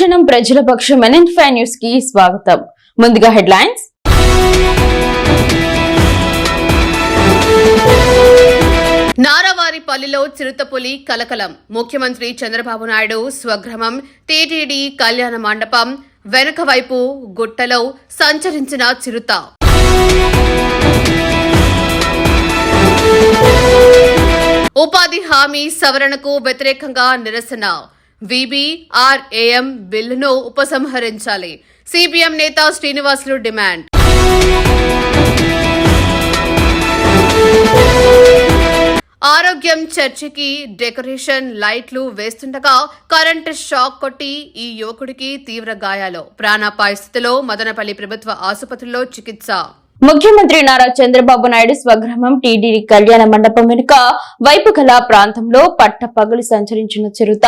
అనుక్షణం ప్రజల పక్షం NN five న్యూస్కి స్వాగతం. ముందుగా హెడ్లైన్స్. నారావారిపల్లిలో చిరుతపులి కలకలం. ముఖ్యమంత్రి చంద్రబాబు నాయుడు స్వగ్రామం టీటీడీ కళ్యాణ మండపం వెనుక వైపు గుట్టలో సంచరించిన చిరుత. ఉపాధి హామీ సవరణకు వ్యతిరేకంగా నిరసన. విబిఆర్ఏఎం బిల్లును ఉపసంహరించాలి. సిపిఎం నేత శ్రీనివాసులు డిమాండ్. ఆరోగ్యం చర్చికి డెకరేషన్ లైట్లు వేస్తుండగా కరెంటు షాక్ కొట్టి ఈ యువకుడికి తీవ్ర గాయాలు. ప్రాణాపాయ స్థితిలో మదనపల్లి ప్రభుత్వ ఆసుపత్రిలో చికిత్స. ముఖ్యమంత్రి నారా చంద్రబాబు నాయుడు స్వగ్రామం టీడీ కళ్యాణ మండపం వెనుక వైపు గల ప్రాంతంలో పట్ట పగులు సంచరించిన చిరుత.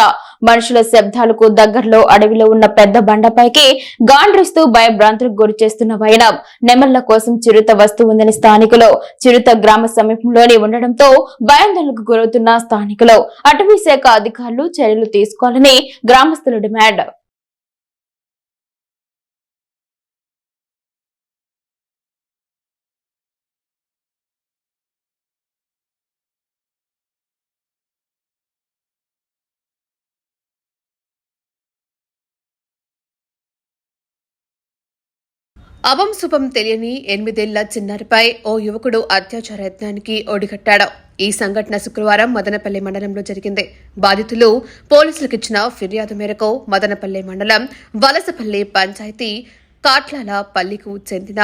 మనుషుల శబ్దాలకు దగ్గరలో అడవిలో ఉన్న పెద్ద బండపైకి గాండ్రిస్తూ భయభ్రాంతులకు గురి చేస్తున్న వైనం. నెమళ్ళ కోసం చిరుత వస్తూ ఉందని స్థానికులు చిరుత గ్రామ సమీపంలోనే ఉండడంతో భయాందోళనకు గురవుతున్న స్థానికులు. అటవీ శాఖ అధికారులు చర్యలు తీసుకోవాలని గ్రామస్తులు డిమాండ్. అవం శుభం తెలియని ఎనిమిదేళ్ళ చిన్నారిపై ఓ యువకుడు అత్యాచార యత్నానికి ఒడిగట్టాడు. ఈ సంఘటన శుక్రవారం మదనపల్లి మండలంలో జరిగింది. బాధితులు పోలీసులకు ఇచ్చిన ఫిర్యాదు మేరకు మదనపల్లి మండలం వలసపల్లి పంచాయతీ కాట్లాల పల్లికు చెందిన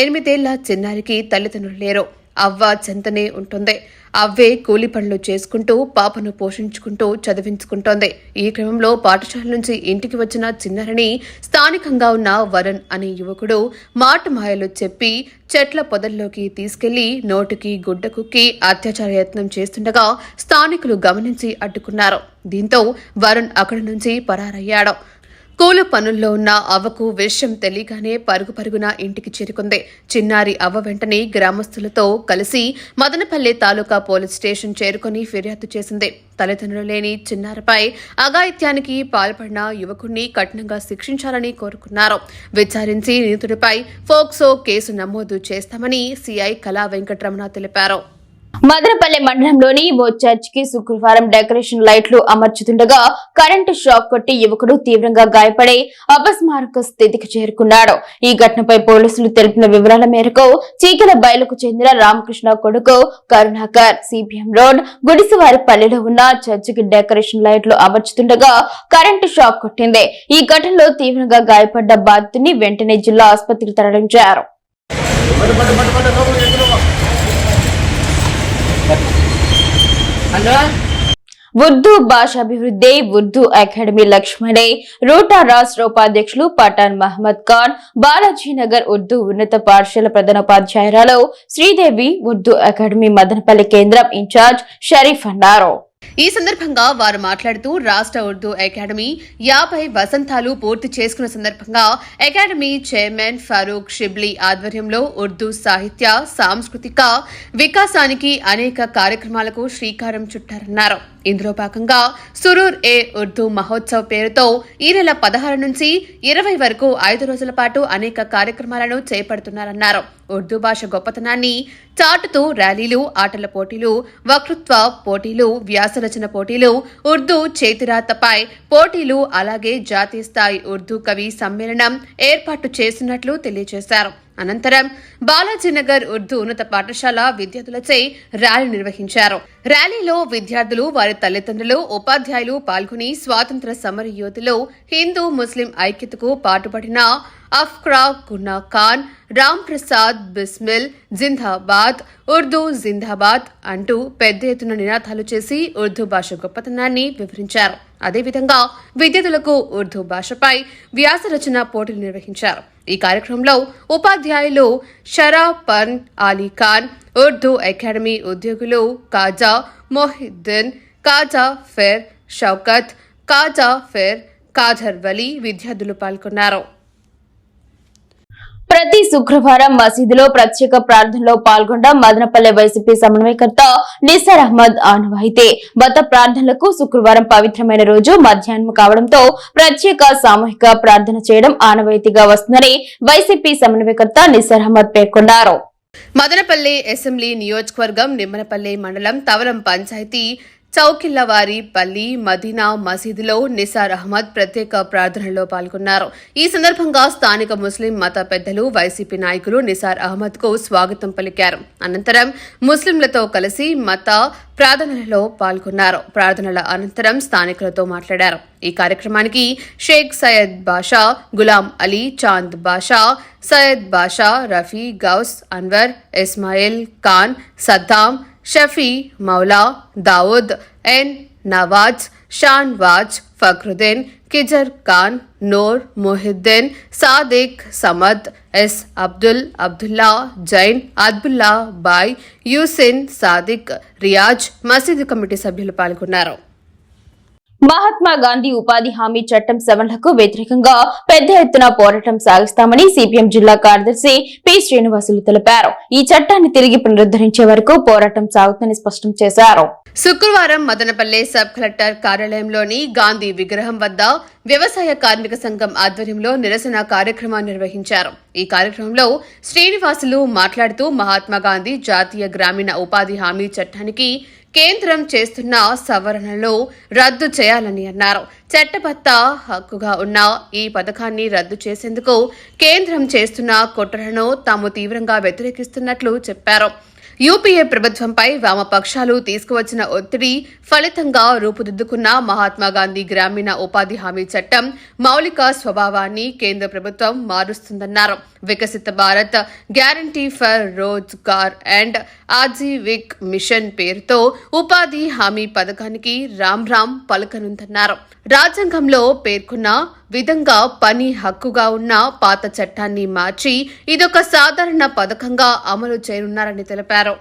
ఎనిమిదేళ్ళ చిన్నారికి తల్లిదండ్రులు లేరు. అవ్వ చెంతనే ఉంటుంది. అవ్వే కూలి పనులు చేసుకుంటూ పాపను పోషించుకుంటూ చదివించుకుంటోంది. ఈ క్రమంలో పాఠశాల నుంచి ఇంటికి వచ్చిన చిన్నారిని స్థానికంగా ఉన్న వరుణ్ అనే యువకుడు మాట మాయలు చెప్పి చెట్ల పొదల్లోకి తీసుకెళ్ళి నోటికి గుడ్డ కుక్కి అత్యాచార యత్నం చేస్తుండగా స్థానికులు గమనించి అడ్డుకున్నారు. దీంతో వరుణ్ అక్కడి నుంచి పరారయ్యాడు. కూలి పనుల్లో ఉన్న అవ్వకు విషయం తెలియగానే పరుగు పరుగున ఇంటికి చేరుకుంది. చిన్నారి అవ్వ వెంటనే గ్రామస్తులతో కలిసి మదనపల్లె తాలూకా పోలీస్ స్టేషన్ చేరుకుని ఫిర్యాదు చేసింది. తల్లిదండ్రులు లేని చిన్నారిపై అఘాయిత్యానికి పాల్పడిన యువకుణ్ణి కఠినంగా శిక్షించాలని కోరుకున్నారు. విచారించి నిందితుడిపై ఫోక్సో కేసు నమోదు చేస్తామని సిఐ కళా వెంకటరమణ తెలిపారు. మదనపల్లె మండలంలోని ఓ చర్చ్కి శుక్రవారం డెకరేషన్ లైట్లు అమర్చుతుండగా కరెంటు షాక్ కొట్టి యువకుడు తీవ్రంగా గాయపడి అపస్మారక స్థితికి చేరుకున్నాడు. ఈ ఘటనపై పోలీసులు తెలిపిన వివరాల మేరకు చీకల బయలుకు చెందిన రామకృష్ణ కొడుకు కరుణాకర్ సిపిఎం రోడ్ గుడిసివారిపల్లిలో ఉన్న చర్చికి డెకరేషన్ లైట్లు అమర్చుతుండగా కరెంటు షాక్ కొట్టింది. ఈ ఘటనలో తీవ్రంగా గాయపడ్డ బాధితుని వెంటనే జిల్లా ఆసుపత్రికి తరలించారు. ఉర్దూ భాష అభివృద్ధి ఉర్దూ అకాడమీ లక్ష్మణే. రూటా రాష్ట్ర ఉపాధ్యక్షులు పఠాన్ మహమ్మద్ ఖాన్ బాలాజీనగర్ ఉర్దూ ఉన్నత పాఠశాల ప్రధానోపాధ్యాయురాలు శ్రీదేవి ఉర్దూ అకాడమీ మదనపల్లి కేంద్రం ఇన్ఛార్జ్ షరీఫ్ అన్నారు. ఈ సందర్భంగా వారు మాట్లాడుతూ రాష్ట్ర ఉర్దూ అకాడమీ యాభై వసంతాలు పూర్తి చేసుకున్న సందర్భంగా అకాడమీ చైర్మన్ ఫరూక్ షిబ్లీ ఆధ్వర్యంలో ఉర్దూ సాహిత్య సాంస్కృతిక వికాసానికి అనేక కార్యక్రమాలకు శ్రీకారం చుట్టారన్నారు. ఇందులో భాగంగా సురూర్ ఏ ఉర్దూ మహోత్సవ్ పేరుతో ఈ నెల పదహారు నుంచి ఇరవై వరకు ఐదు రోజుల పాటు అనేక కార్యక్రమాలను చేపడుతున్నారన్నారు. ఉర్దూ భాష గొప్పతనాన్ని చాటుతూ ర్యాలీలు ఆటల పోటీలు వక్తృత్వ పోటీలు వ్యాసరచన పోటీలు ఉర్దూ చేతిరాతపై పోటీలు అలాగే జాతీయ స్థాయి ఉర్దూ కవి సమ్మేళనం ఏర్పాటు చేస్తున్నట్లు తెలియజేశారు. అనంతరం బాలాజీనగర్ ఉర్దూ ఉన్నత పాఠశాల విద్యార్థులచే ర్యాలీ నిర్వహించారు. ర్యాలీలో విద్యార్థులు వారి తల్లిదండ్రులు ఉపాధ్యాయులు పాల్గొని స్వాతంత్ర సమర యోధులు హిందూ ముస్లిం ఐక్యతకు పాటుపడిన అఫ్క్రా గున్నా ఖాన్ రామ్ ప్రసాద్ బిస్మిల్ జిందాబాద్ ఉర్దూ జిందాబాద్ అంటూ పెద్ద ఎత్తున నినాదాలు చేసి ఉర్దూ భాష గొప్పతనాన్ని వివరించారు. అదేవిధంగా విద్యార్థులకు ఉర్దూ భాషపై వ్యాస రచన పోటీలు నిర్వహించారు. ఈ కార్యక్రమంలో ఉపాధ్యాయులు షరా పన్ అలీ ఖాన్ ఉర్దూ అకాడమీ ఉద్యోగులు కాజా మొహిద్దీన్ కాజా ఫెర్ షౌకత్ కాజా ఫెర్ కాజర్ వలీ విద్యార్థులు పాల్గొన్నారు. ప్రతి శుక్రవారం మసీదులో ప్రత్యేక ప్రార్థనలో పాల్గొన్న మదనపల్లె వైసీపీ సమన్వయకర్త నిసార్ అహ్మద్ ఆనవాయితే మత ప్రార్థనలకు శుక్రవారం పవిత్రమైన రోజు మధ్యాహ్నం కావడంతో ప్రత్యేక సామూహిక ప్రార్థన చేయడం ఆనవాయితీగా వస్తుందని వైసీపీ సమన్వయకర్త నిసార్ అహ్మద్ పేర్కొన్నారు. మదనపల్లి అసెంబ్లీ నియోజకవర్గం నిమ్మనపల్లి మండలం తవరం పంచాయతీ చౌకిల్లవారి పల్లి మదీనా మసీదులో నిసార్ అహ్మద్ ప్రత్యేక ప్రార్థనలో పాల్గొన్నారు. ఈ సందర్భంగా స్థానిక ముస్లిం మత పెద్దలు వైసీపీ నాయకులు నిసార్ అహ్మద్కు స్వాగతం పలికారు. అనంతరం ముస్లింలతో కలిసి మత ప్రార్థనలలో పాల్గొన్నారు. ప్రార్థనల అనంతరం స్థానికులతో మాట్లాడారు. ఈ కార్యక్రమానికి Sheikh Syed Basha Ghulam Ali Chand Basha Syed Basha Rafi Ghouse Anwar Ismail Khan Saddam Shafi Moula Dawood N Nawaz Shahnawaz Fakruddin Khizar Khan Noor Mohiddin Sadiq Samad S Abdul Abdullah Zain అద్బుల్లా బాయ్ యూసిన్ సాదిక్ రియాజ్ మసీదు కమిటీ సభ్యులు పాల్గొన్నారు. మహాత్మా గాంధీ ఉపాధి హామీ చట్టం సవరణకు వ్యతిరేకంగా పెద్ద ఎత్తున పోరాటం సాగిస్తామని సిపిఎం జిల్లా కార్యదర్శి పి శ్రీనివాసులు తెలిపారు. ఈ చట్టాన్ని తిరిగి పునరుద్ధరించే వరకు పోరాటం సాగుతుందని స్పష్టం చేశారు. శుక్రవారం మదనపల్లె సబ్ కలెక్టర్ కార్యాలయంలోని గాంధీ విగ్రహం వద్ద వ్యవసాయ కార్మిక సంఘం ఆధ్వర్యంలో నిరసన కార్యక్రమాన్ని నిర్వహించారు. ఈ కార్యక్రమంలో శ్రీనివాసులు మాట్లాడుతూ మహాత్మా గాంధీ జాతీయ గ్రామీణ ఉపాధి హామీ చట్టానికి కేంద్రం చేస్తున్న సవరణలు రద్దు చేయాలని అన్నారు. చట్టబద్ద హక్కుగా ఉన్న ఈ పథకాన్ని రద్దు చేసేందుకు కేంద్రం చేస్తున్న కుట్రలను తాము తీవ్రంగా వ్యతిరేకిస్తున్నట్లు చెప్పారు. యూపీఏ ప్రభుత్వంపై వామపక్షాలు తీసుకువచ్చిన ఒత్తిడి ఫలితంగా రూపుదిద్దుకున్న మహాత్మా గాంధీ గ్రామీణ ఉపాధి హామీ చట్టం మౌలిక స్వభావాన్ని కేంద్ర ప్రభుత్వం మారుస్తుందన్నారు. Viksit Bharat guarantee for Rozgar and Aajeevika mission పేరుతో ఉపాధి హామీ పథకానికి రామ్ రామ్ పలకనుందన్నారు. రాజ్యాంగంలో పేర్కొన్న విధంగా పని హక్కుగా ఉన్న పాత చట్టాన్ని మార్చి ఇదొక సాధారణ పథకంగా అమలు చేయనున్నారని తెలిపారు.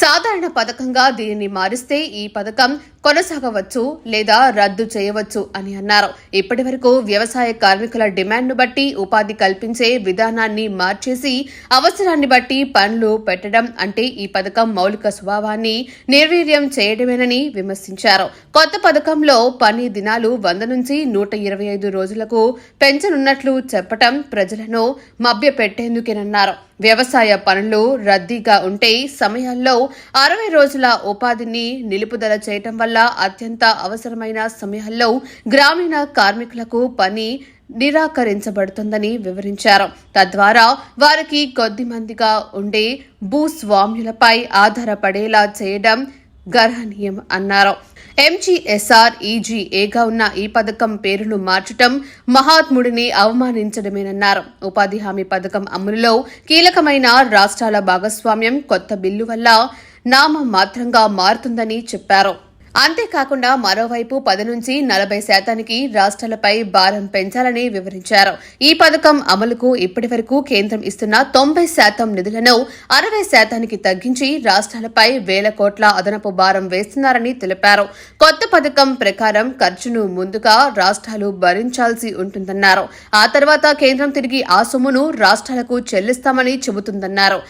సాధారణ పథకంగా దీనిని మారిస్తే ఈ పథకం కొనసాగవచ్చు లేదా రద్దు చేయవచ్చు అని అన్నారు. ఇప్పటి వరకు వ్యవసాయ కార్మికుల డిమాండ్ను బట్టి ఉపాధి కల్పించే విధానాన్ని మార్చేసి అవసరాన్ని బట్టి పనులు పెట్టడం అంటే ఈ పథకం మౌలిక స్వభావాన్ని నిర్వీర్యం చేయడమేనని విమర్శించారు. కొత్త పథకంలో పని దినాలు వంద నుంచి నూట ఇరవై ఐదు రోజులకు పెంచనున్నట్లు చెప్పటం ప్రజలను మభ్యపెట్టేందుకేనన్నారు. వ్యవసాయ పనులు రద్దీగా ఉంటే సమయాల్లో అరవై రోజుల ఉపాధిని నిలుపుదల చేయటం వల్ల అత్యంత అవసరమైన సమయాల్లో గ్రామీణ కార్మికులకు పని నిరాకరించబడుతుందని వివరించారు. తద్వారా వారికి కొద్ది మందిగా ఉండే భూస్వామ్యులపై ఆధారపడేలా చేయడం గర్హనీయం అన్నారు. ఎంజీఎస్ఆర్ ఈజీఏగా ఉన్న ఈ పథకం పేరును మార్చటం మహాత్ముడిని అవమానించడమేనన్నారు. ఉపాధి హామీ పథకం అమలులో కీలకమైన రాష్ట్రాల భాగస్వామ్యం కొత్త బిల్లు వల్ల నామ మాత్రంగా మారుతుందని చెప్పారు. అంతేకాకుండా మరోవైపు పది నుంచి నలభై శాతానికి రాష్ట్రాలపై భారం పెంచాలని వివరించారు. ఈ పథకం అమలుకు ఇప్పటి వరకు కేంద్రం ఇస్తున్న తొంభై శాతం నిధులను అరవై శాతానికి తగ్గించి రాష్ట్రాలపై వేల కోట్ల అదనపు భారం వేస్తున్నారని తెలిపారు. కొత్త పథకం ప్రకారం ఖర్చును ముందుగా రాష్ట్రాలు భరించాల్సి ఉంటుందన్నారు. ఆ తర్వాత కేంద్రం తిరిగి ఆ సొమ్మును రాష్ట్రాలకు చెల్లిస్తామని చెబుతుందన్నారు.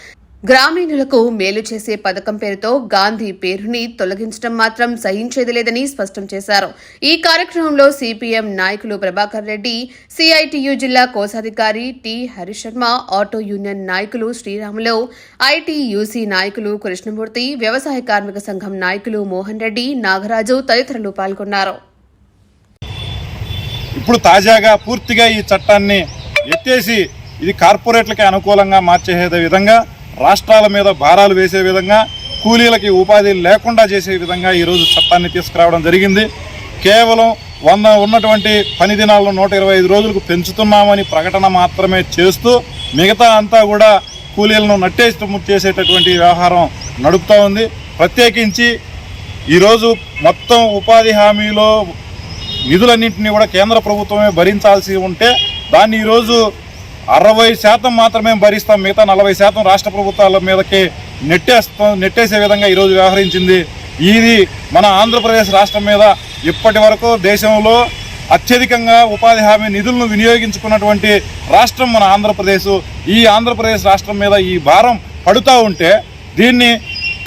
గ్రామీణులకు మేలు చేసే పథకం పేరుతో గాంధీ పేరుని తొలగించడం మాత్రం సహించేది లేదని స్పష్టం చేశారు. ఈ కార్యక్రమంలో సిపిఎం నాయకులు ప్రభాకర్ రెడ్డి సిఐటియు జిల్లా కోశాధికారి టి హరిశర్మ ఆటో యూనియన్ నాయకులు శ్రీరాములు ఐటీయూసీ నాయకులు కృష్ణమూర్తి వ్యవసాయ కార్మిక సంఘం నాయకులు మోహన్ రెడ్డి నాగరాజు తదితరులు పాల్గొన్నారు. ఇప్పుడు తాజాగా పూర్తిగా ఈ చట్టాన్ని ఎత్తేసి ఇది కార్పొరేట్లకి అనుకూలంగా మార్చేసే విధంగా రాష్ట్రాల మీద భారాలు వేసే విధంగా కూలీలకి ఉపాధి లేకుండా చేసే విధంగా ఈరోజు చట్టాన్ని తీసుకురావడం జరిగింది. కేవలం వంద ఉన్నటువంటి పని దినాలను నూట ఇరవై ఐదు రోజులకు పెంచుతున్నామని ప్రకటన మాత్రమే చేస్తూ మిగతా అంతా కూడా కూలీలను నట్టేసి చేసేటటువంటి వ్యవహారం నడుపుతూ ఉంది. ప్రత్యేకించి ఈరోజు మొత్తం ఉపాధి హామీలో నిధులన్నింటినీ కూడా కేంద్ర ప్రభుత్వమే భరించాల్సి ఉంటే దాన్ని ఈరోజు అరవై శాతం మాత్రమే భరిస్తాం. మిగతా నలభై శాతం రాష్ట్ర ప్రభుత్వాల మీదకి నెట్టేస్తాం నెట్టేసే విధంగా ఈరోజు వ్యవహరించింది. ఇది మన ఆంధ్రప్రదేశ్ రాష్ట్రం మీద ఇప్పటి వరకు దేశంలో అత్యధికంగా ఉపాధి హామీ నిధులను వినియోగించుకున్నటువంటి రాష్ట్రం మన ఆంధ్రప్రదేశ్. ఈ ఆంధ్రప్రదేశ్ రాష్ట్రం మీద ఈ భారం పడుతూ ఉంటే దీన్ని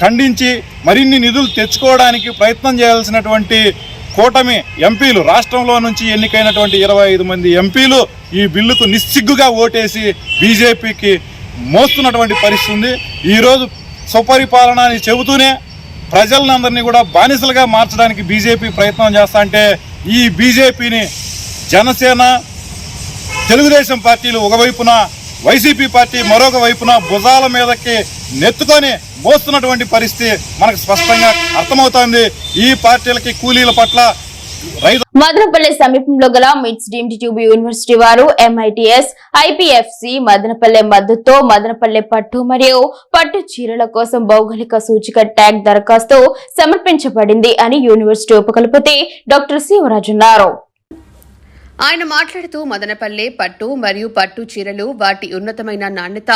ఖండించి మరిన్ని నిధులు తెచ్చుకోవడానికి ప్రయత్నం చేయాల్సినటువంటి కూటమి ఎంపీలు రాష్ట్రంలో నుంచి ఎన్నికైనటువంటి ఇరవై ఐదు మంది ఎంపీలు ఈ బిల్లుకు నిస్సిగ్గుగా ఓటేసి బీజేపీకి మోస్తున్నటువంటి పరిస్థితి ఉంది. ఈరోజు సుపరిపాలన అని చెబుతూనే ప్రజలందరినీ కూడా బానిసలుగా మార్చడానికి బీజేపీ ప్రయత్నం చేస్తా అంటే ఈ బీజేపీని జనసేన తెలుగుదేశం పార్టీలు ఒకవైపున వైసీపీ పార్టీ మరొక వైపున భుజాల మీదకి నెత్తుకొని మోస్తున్నటువంటి పరిస్థితి మనకు స్పష్టంగా అర్థమవుతోంది. ఈ పార్టీలకి కూలీల పట్ల మదనపల్లి సమీపంలో గల MITS deemed to be university వారు ఎంఐటిఎస్ ఐపీఎఫ్సి మదనపల్లె మద్దతుతో మదనపల్లె పట్టు మరియు పట్టు చీరల కోసం భౌగోళిక సూచిక ట్యాగ్ దరఖాస్తు సమర్పించబడింది అని యూనివర్సిటీ ఉపకులపతి డాక్టర్ శివరాజు అన్నారు. ఆయన మాట్లాడుతూ మదనపల్లె పట్టు మరియు పట్టు చీరలు వాటి ఉన్నతమైన నాణ్యత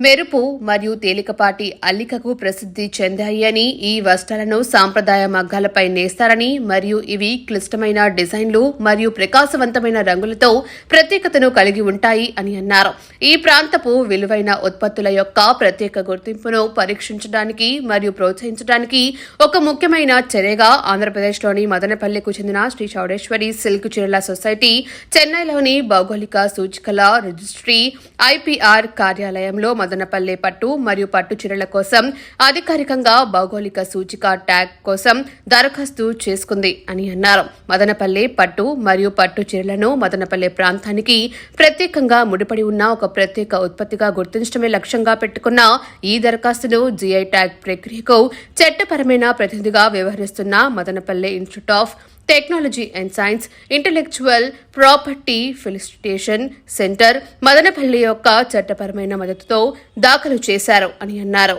మెరుపు మరియు తేలికపాటి అల్లికకు ప్రసిద్ధి చెందాయి అని ఈ వస్త్రాలను సాంప్రదాయ మగ్గాలపై నేస్తారని మరియు ఇవి క్లిష్టమైన డిజైన్లు మరియు ప్రకాశవంతమైన రంగులతో ప్రత్యేకతను కలిగి ఉంటాయి అని అన్నారు. ఈ ప్రాంతపు విలువైన ఉత్పత్తుల యొక్క ప్రత్యేక గుర్తింపును పరీక్షించడానికి మరియు ప్రోత్సహించడానికి ఒక ముఖ్యమైన చర్యగా ఆంధ్రప్రదేశ్లోని మదనపల్లెకు చెందిన శ్రీ చౌడేశ్వరి సిల్క్ చీరల సొసైటీ చెన్నైలోని భౌగోళిక సూచికల రిజిస్ట్రీ ఐపీఆర్ కార్యాలయంలో మదనపల్లె పట్టు మరియు పట్టు చీరల కోసం అధికారికంగా భౌగోళిక సూచిక ట్యాగ్ కోసం దరఖాస్తు చేసుకుంది అని అన్నారు. మదనపల్లె పట్టు మరియు పట్టు చీరలను మదనపల్లె ప్రాంతానికి ప్రత్యేకంగా ముడిపడి ఉన్న ఒక ప్రత్యేక ఉత్పత్తిగా గుర్తించడమే లక్ష్యంగా పెట్టుకున్న ఈ దరఖాస్తును జీఐ ట్యాగ్ ప్రక్రియకు చట్టపరమైన ప్రతినిధిగా వ్యవహరిస్తున్న Madanapalle institute of technology and science intellectual property felicitation centre Madanapalli యొక్క చట్టపరమైన మద్దతుతో దాఖలు చేశారు అని అన్నారు.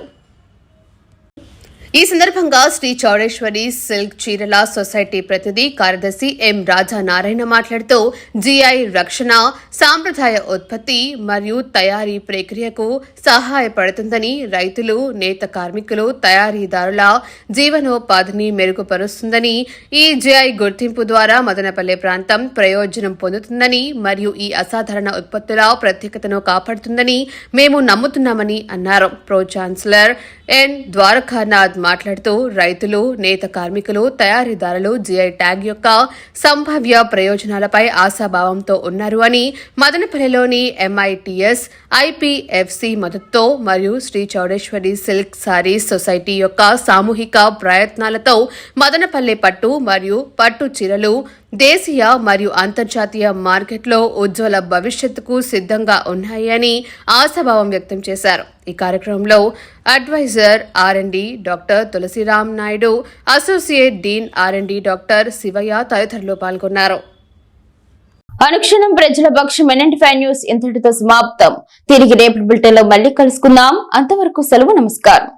ఈ సందర్భంగా శ్రీ చౌడేశ్వరి సిల్క్ చీరల సొసైటీ ప్రతినిధి కార్యదర్శి ఎం రాజా నారాయణ మాట్లాడుతూ జీఐ రక్షణ సాంప్రదాయ ఉత్పత్తి మరియు తయారీ ప్రక్రియకు సహాయపడుతుందని రైతులు నేత కార్మికులు తయారీదారుల జీవనోపాధిని మెరుగుపరుస్తుందని ఈ జీఐ గుర్తింపు ద్వారా మదనపల్లె ప్రాంతం ప్రయోజనం పొందుతుందని మరియు ఈ అసాధారణ ఉత్పత్తుల ప్రత్యేకతను కాపాడుతుందని మేము నమ్ముతున్నామని అన్నారు. ప్రో ఛాన్సలర్ ఎన్ ద్వారకానాథ్ మాట్లాడుతూ రైతులు నేత కార్మికులు తయారీదారులు జీఐ ట్యాగ్ యొక్క సంభావ్య ప్రయోజనాలపై ఆశాభావంతో ఉన్నారు అని మదనపల్లిలోని ఎంఐటిఎస్ ఐపీఎఫ్సి మద్దతుతో మరియు Shri Chowdeshwari silk saris society యొక్క సామూహిక ప్రయత్నాలతో మదనపల్లి పట్టు మరియు పట్టు చీరలు దేశీయ మరియు అంతర్జాతీయ మార్కెట్లో ఉజ్వల భవిష్యత్తుకు సిద్ధంగా ఉన్నాయని ఆశాభావం వ్యక్తం చేశారు. ఈ కార్యక్రమంలో advisor RMD doctor Tulasiram Naidu associate dean RMD doctor Sivaiah తదితరులు పాల్గొన్నారు. అనుక్షణం ప్రజల పక్షం ఎన్ఎంటి ఫైవ్ న్యూస్ ఇంతటితో సమాప్తం. తిరిగి రేపు బులెటిన్లో మళ్ళీ కలుసుకుందాం. అంతవరకు సెలవు నమస్కారం.